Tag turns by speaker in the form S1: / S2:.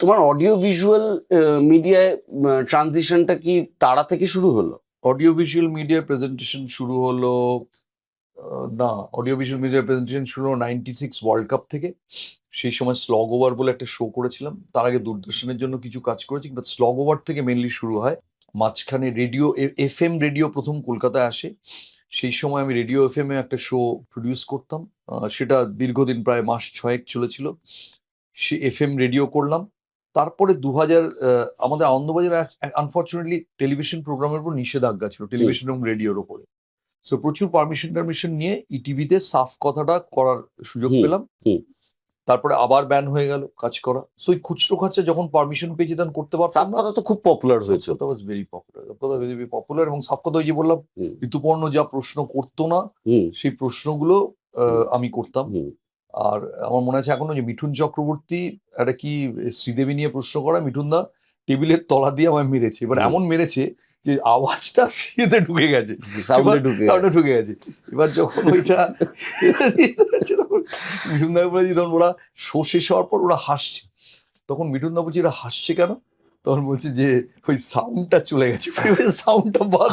S1: তোমার audio visual মিডিয়ায় ট্রানজিশনটা কি তারা থেকে শুরু হলো?
S2: অডিও ভিজুয়াল মিডিয়া প্রেজেন্টেশন শুরু হলো না অডিও ভিজুয়াল মিডিয়া প্রেজেন্টেশন শুরু হলো নাইনটি সিক্স ওয়ার্ল্ড কাপ থেকে। সেই সময় স্লগ ওভার বলে একটা শো করেছিলাম। তার আগে দূরদর্শনের জন্য কিছু কাজ করেছি বাট স্লগ ওভার থেকে মেনলি শুরু হয়। মাঝখানে রেডিও এফ এম রেডিও প্রথম কলকাতায় আসে। সেই সময় আমি রেডিও এফ এম এ একটা শো প্রডিউস করতাম। সেটা দীর্ঘদিন, প্রায় মাস ছয়েক চলেছিল। সে এফ এম রেডিও করলাম। তারপরে দু হাজার আমাদের আনন্দবাজার আনফর্চুনেটলি টেলিভিশন প্রোগ্রামের উপর নিষেধাজ্ঞা ছিল টেলিভিশন এবং রেডিওর ওপরে সো প্রচুর পারমিশন টারমিশন নিয়ে ইটিভিতে সাফ কথাটা করার সুযোগ পেলাম। তারপরে আবার ব্যান হয়ে গেল কাজ করা। সো ওই খুচরো খরচা যখন পারমিশন পেয়েছি তখন করতে পারতাম
S1: সাফ
S2: না।
S1: কথা তো খুব পপুলার হয়েছে।
S2: সাফকথা ওয়াজ ভেরি পপুলার কথা ভেরি পপুলার এবং সাফ কথা ওই যে বললাম ঋতুপর্ণ যা প্রশ্ন করতো না সেই প্রশ্নগুলো আহ, আমি করতাম। আর আমার মনে আছে এখনও যে মিঠুন চক্রবর্তী একটা কি শ্রীদেবী নিয়ে প্রশ্ন করা মিঠুন দা টেবিলের তলা দিয়ে আমায় মেরেছে। এবার এমন মেরেছে যে আওয়াজটা সিঁড়িতে ঢুকে গেছে।
S1: সাউন্ডে ঢুকে
S2: সাউন্ডে ঢুকে গেছে। এবার যখন ওইটা তখন মিঠুন দা বলেছি তখন ওরা শো শেষ হওয়ার পর ওরা হাসছে। তখন মিঠুন দা বলছে এরা হাসছে কেন? তখন বলছে যে ওই সাউন্ডটা চলে গেছে। সাউন্ডটা বাদ।